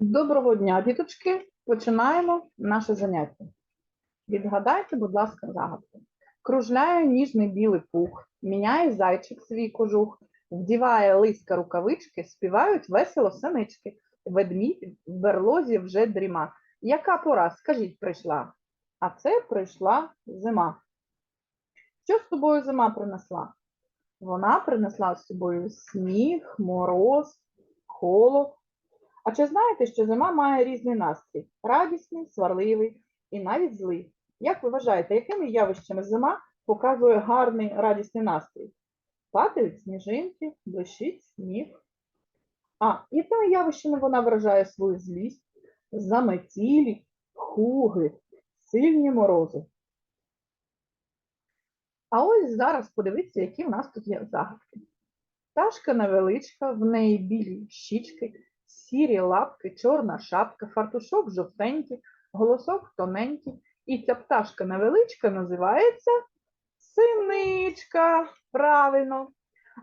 Доброго дня, діточки. Починаємо наше заняття. Відгадайте, будь ласка, загадку. Кружляє ніжний білий пух, міняє зайчик свій кожух, вдіває лиска рукавички, співають весело синички. Ведмідь в берлозі вже дріма. Яка пора, скажіть, прийшла? А це прийшла зима. Що з тобою зима принесла? Вона принесла з собою сніг, мороз, холод. А чи знаєте, що зима має різний настрій? Радісний, сварливий і навіть злий. Як ви вважаєте, якими явищами зима показує гарний радісний настрій? Падають сніжинки, блищить сніг. А якими явищами вона виражає свою злість? Заметілі, хуги, сильні морози. А ось зараз подивіться, які в нас тут є загадки. Пташка невеличка, в неї білі щічки, сірі лапки, чорна шапка, фартушок жовтенький, голосок тоненький. І ця пташка невеличка називається синичка. Правильно.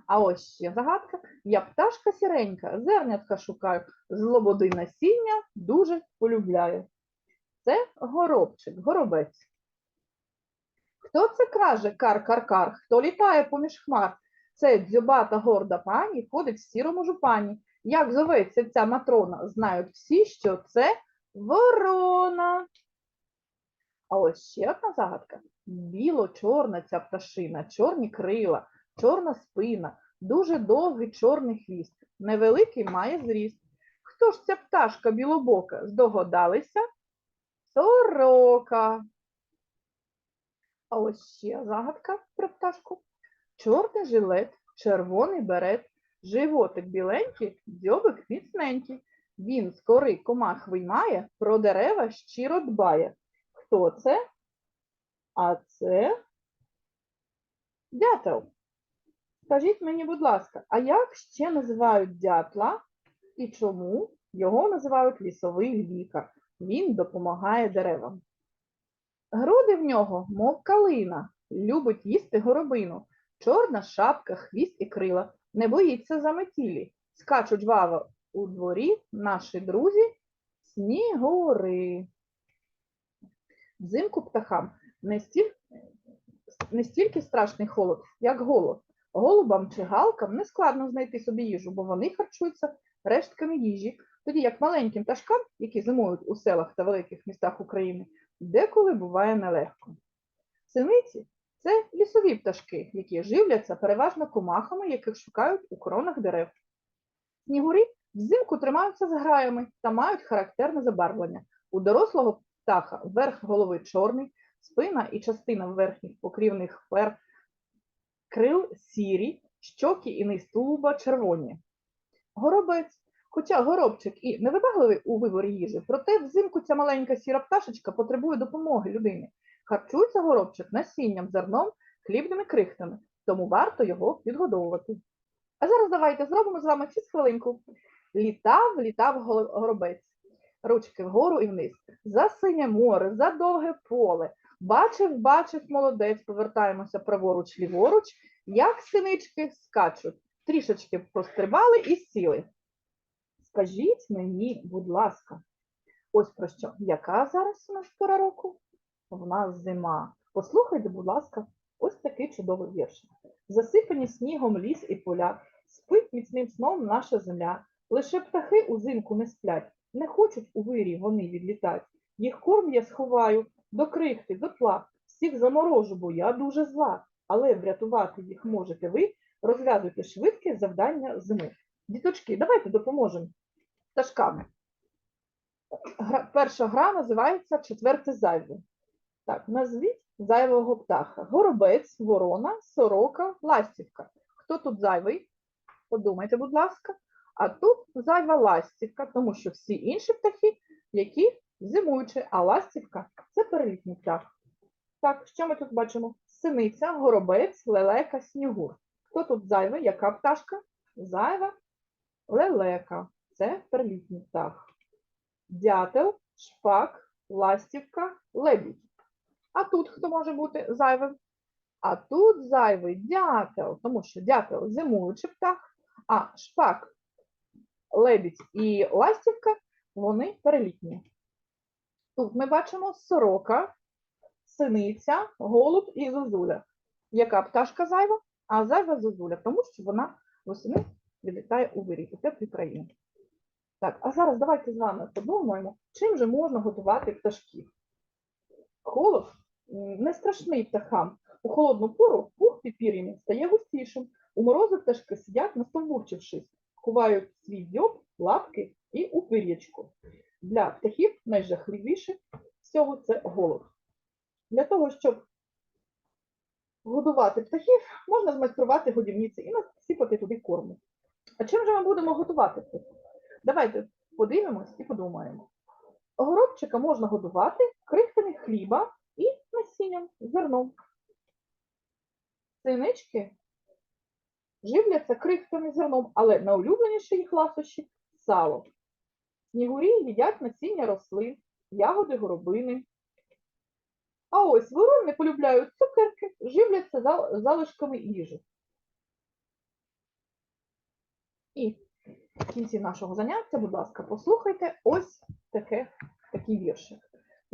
А ось ще загадка. Я пташка сіренька, зернятка шукаю, з лободи насіння дуже полюбляю. Це горобчик, горобець. Хто це каже кар-кар-кар? Хто літає поміж хмар? Це дзьобата горда пані ходить в сірому жупані. Як зоветься ця матрона? Знають всі, що це ворона. А ось ще одна загадка. Біло-чорна ця пташина, чорні крила, чорна спина, дуже довгий чорний хвіст, невеликий має зріст. Хто ж ця пташка білобока? Здогадалися? Сорока. А ось ще загадка про пташку. Чорний жилет, червоний берет, животик біленький, дзьобик міцненький. Він з кори комах виймає, про дерева щиро дбає. Хто це? А це дятел. Скажіть мені, будь ласка, а як ще називають дятла і чому його називають лісовий лікар? Він допомагає деревам. Груди в нього, мов калина, любить їсти горобину. Чорна шапка, хвіст і крила, не боїться заметілі. Скачуть вава у дворі наші друзі снігури. Взимку птахам не, стіль... не стільки страшний холод, як голод. Голубам чи галкам не складно знайти собі їжу, бо вони харчуються рештками їжі, тоді як маленьким пташкам, які зимують у селах та великих містах України, деколи буває нелегко. Синиці це лісові пташки, які живляться переважно комахами, яких шукають у коронах дерев. Снігурі взимку тримаються з граями та мають характерне забарвлення. У дорослого птаха верх голови чорний, спина і частина верхніх покрівних пер крил сірі, щоки і низ тулуба червоні. Горобець, хоча горобчик і невибагливий у виборі їжі, проте взимку ця маленька сіра пташечка потребує допомоги людині. Харчується горобчик насінням, зерном, хлібними крихтами, тому варто його відгодовувати. А зараз давайте зробимо з вами хвилинку. Літав, літав горобець. Ручки вгору і вниз. За синє море, за довге поле. Бачив, бачив молодець, повертаємося праворуч, ліворуч, як синички скачуть. Трішечки пострибали і сіли. Скажіть мені, будь ласка, ось про що? Яка зараз у нас пора року? В нас зима. Послухайте, будь ласка, ось такий чудовий вірш. Засипані снігом ліс і поля, спить міцним сном наша земля. Лише птахи узимку не сплять, не хочуть у вирі вони відлітать. Їх корм я сховаю до крихти, до тла, всіх заморожу, бо я дуже зла. Але врятувати їх можете ви, розв'язуйте швидке завдання зими. Діточки, давайте допоможемо пташкам. Гра- перша гра називається Четверте зайве. Так, назвіть зайвого птаха. Горобець, ворона, сорока, ластівка. Хто тут зайвий? Подумайте, будь ласка. А тут зайва ластівка, тому що всі інші птахи, які зимуючі, а ластівка це перелітній птах. Так, що ми тут бачимо? Синиця, горобець, лелека, снігур. Хто тут зайвий? Яка пташка? Зайва лелека. Це перелітній птах. Дятел, шпак, ластівка, лебідь. А тут хто може бути зайвим? А тут зайвий дятел, тому що дятел зимуючий птах, а шпак, лебідь і ластівка вони перелітні. Тут ми бачимо сорока, синиця, голуб і зозуля. Яка пташка зайва? А зайва зозуля, тому що вона восени відлітає у вирій, у теплі країни. Так, а зараз давайте з вами подумаємо, чим же можна готувати пташків. М, не страшний птахам. У холодну пору пух під стає густішим. У морози пташки сидять, настовбурчившись, ховають свій дзьоб, лапки і у пир'ячку. Для птахів найжахливіше всього це голод. Для того, щоб годувати птахів, можна змайструвати годівниці і насипати туди корму. А чим же ми будемо готувати птахів? Давайте подивимось і подумаємо. Горобчика можна годувати крихтами хліба насінням, зерном. Синички живляться крихтами зерном, але найулюбленіше їх ласощі сало. Снігурі їдять насіння рослин, ягоди горобини. А ось ворони полюбляють цукерки, живляться залишками їжі. І в кінці нашого заняття, будь ласка, послухайте ось таке, такий віршик.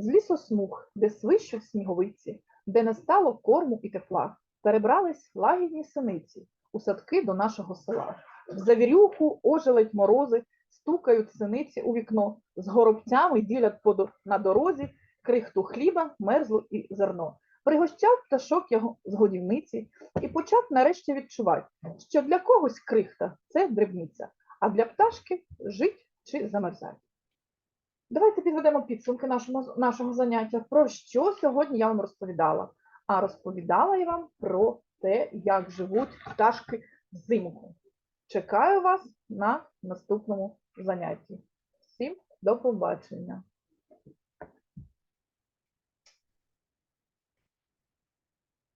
З лісосмуг, де свищуть сніговиці, де не стало корму і тепла, перебрались лагідні синиці у садки до нашого села. В завірюху ожеледь морози, стукають синиці у вікно, з горобцями ділять по на дорозі крихту хліба, мерзлу і зерно. Пригощав пташок його з годівниці і почав нарешті відчувати, що для когось крихта це дрібниця, а для пташки жить чи замерзать. Давайте підведемо підсумки нашого, нашого заняття. Про що сьогодні я вам розповідала? А розповідала я вам про те, як живуть пташки взимку. Чекаю вас на наступному занятті. Всім до побачення!